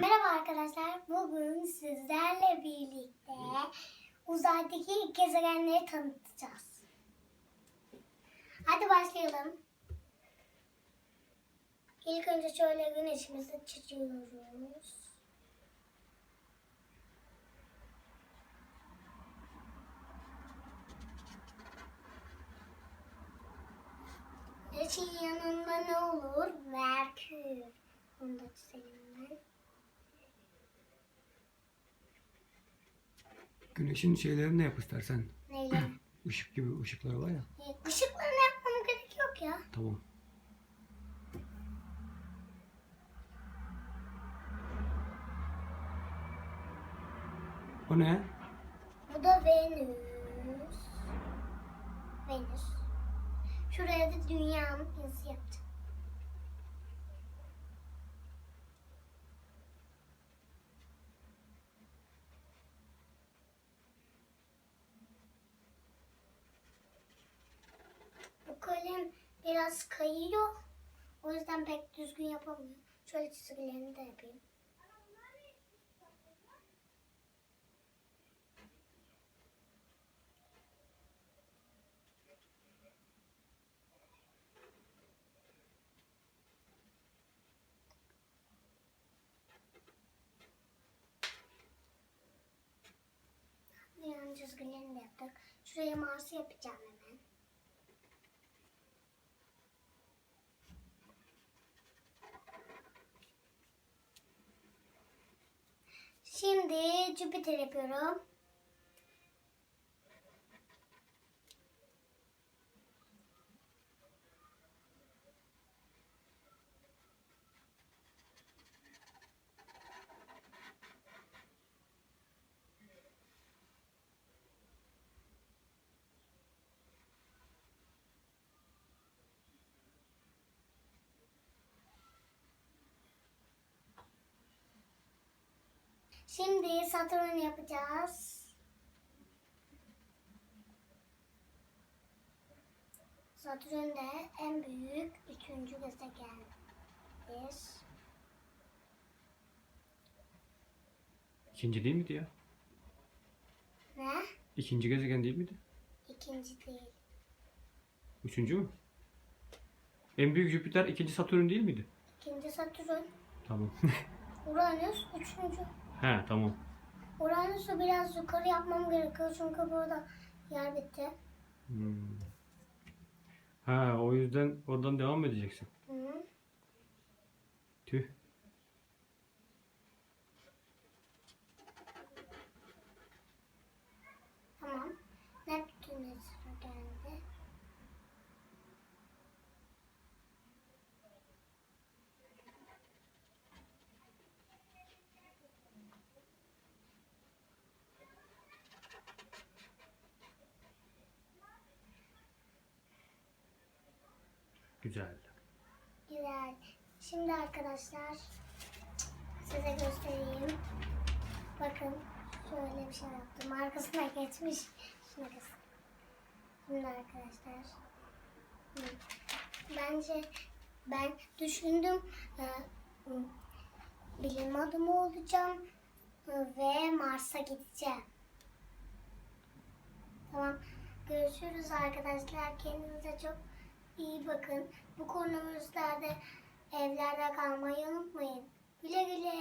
Merhaba arkadaşlar. Bugün sizlerle birlikte uzaydaki gezegenleri tanıtacağız. Hadi başlayalım. İlk önce şöyle güneşimizi çiziyoruz. Güneşin yanında ne olur? Merkür. Onu da çizelim ben. Güneşin şeylerini ne yap istersen. Neyle? Işık gibi ışıkları var ya. Işıklarını yapmam gerek yok ya. Tamam. O ne? Bu da Venüs. Venüs. Şuraya da dünyanın yazısı yaptım. Bu kalem biraz kayıyor. O yüzden pek düzgün yapamıyorum. Şöyle çizgilerini de yapayım. Dünyanın çizgilerini de yaptık. Şuraya Mars'ı yapacağım hemen. Şimdi Jüpiter yapıyorum. Şimdi Satürn yapacağız. Satürn de en büyük üçüncü gezegendir. İkinci değil miydi ya? Ne? İkinci gezegen değil miydi? İkinci değil. Üçüncü mü? En büyük Jüpiter ikinci Satürn değil miydi? İkinci Satürn. Tamam. Uranüs üçüncü. He tamam. Uranüs'ü biraz yukarı yapmam gerekiyor çünkü burada yer bitti. Hmm. Ha o yüzden oradan devam mı edeceksin? Hı. Tüh. Tamam. Neptün'e sıra geldi. Güzel. Güzel. Şimdi arkadaşlar size göstereyim. Bakın şöyle bir şey yaptım. Arkasına geçmiş. Şuna. Şimdi arkadaşlar. Bence ben düşündüm. e, hı, Bilim adamı olacağım e, ve Mars'a gideceğim. Tamam. Görüşürüz arkadaşlar. Kendinize çok iyi bakın. Bu koronavirüslerde evlerde kalmayı unutmayın. Güle güle.